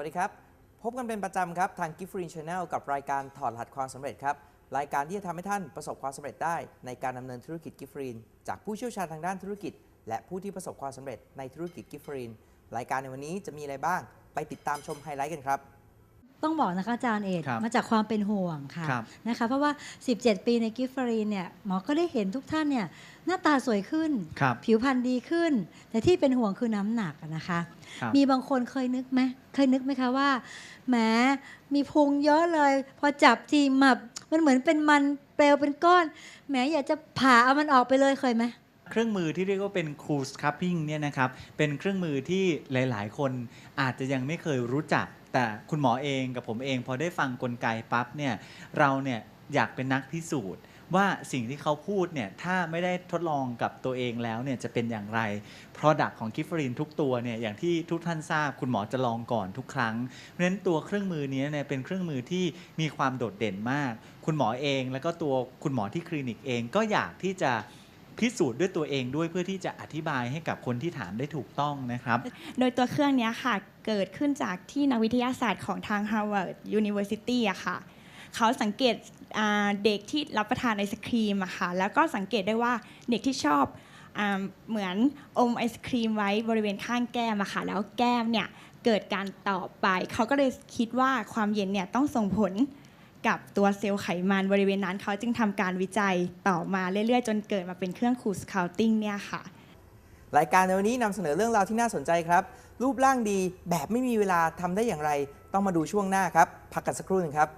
วัสดีครับ พบกันเป็นประจำครับทาง Gift Free Channel กับรายการถอดรหัสความสำเร็จครับ รายการที่จะทำให้ท่านประสบความสำเร็จได้ ในการดำเนินธุรกิจ Gift Free จากผู้เชี่ยวชาญทางด้านธุรกิจ และผู้ที่ประสบความสำเร็จในธุรกิจ Gift Free รายการในวันนี้จะมีอะไรบ้าง ไปติดตามชมไฮไลท์กันครับ ต้องบอกนะคะอาจารย์เอกครับมาจากความเป็นห่วงค่ะครับนะคะเพราะว่า 17 ปีในกิฟฟรีนเนี่ยหมอก็ได้เห็นทุกท่านเนี่ยหน้าตาสวยขึ้นครับผิวพรรณดีขึ้น แต่ที่เป็นห่วงคือน้ำหนักอะนะคะครับมีบางคนเคยนึกไหมเคยนึกไหมคะว่าแหมมีพุงเยอะเลย พอจับทีหมับมันเหมือนเป็นมันเปลวเป็นก้อนแหมอยากจะผ่าเอามันออกไปเลยเคยไหม เครื่องมือที่เรียกว่าเป็น cool scrubbing เนี่ยนะครับเป็นเครื่องมือที่หลาย ๆ คนอาจจะยังไม่เคยรู้จัก แต่คุณหมอเองกับผมเองพอได้ฟังกลไกปั๊บเนี่ยเราเนี่ยอยากเป็นนักพิสูจน์ ว่าสิ่งที่เขาพูดเนี่ยถ้าไม่ได้ทดลองกับตัวเองแล้วเนี่ยจะเป็นอย่างไร Product ของกิฟฟรีนทุกตัวเนี่ยอย่างที่ทุกท่านทราบคุณหมอจะลองก่อนทุกครั้ง เพราะฉะนั้นตัวเครื่องมือนี้เนี่ยเป็นเครื่องมือที่มีความโดดเด่นมาก คุณหมอเองแล้วก็ตัวคุณหมอที่คลินิกเองก็อยากที่จะ พิสูจน์ด้วยตัวเองด้วยเพื่อที่จะอธิบายให้กับคนที่ถามได้ถูกต้องนะครับ โดยตัวเครื่องนี้ค่ะ เกิดขึ้นจากที่นักวิทยาศาสตร์ของทาง Harvard University อะค่ะ เขาสังเกตเด็กที่รับประทานไอศครีมอะค่ะ แล้วก็สังเกตได้ว่าเด็กที่ชอบเหมือนอมไอศครีมไว้บริเวณข้างแก้มอะค่ะ แล้วแก้มเนี่ยเกิดการต่อไป เขาก็เลยคิดว่าความเย็นเนี่ยต้องส่งผล กับตัวเซลล์ไขมันบริเวณนั้นเขาจึงทำการวิจัยต่อมาเรื่อยๆ จนเกิดมาเป็นเครื่องคูสคาวติ้งเนี่ยค่ะ รายการในวันนี้นำเสนอเรื่องราวที่น่าสนใจครับ รูปร่างดีแบบไม่มีเวลาทำได้อย่างไร ต้องมาดูช่วงหน้าครับ พักกันสักครู่หนึ่งครับ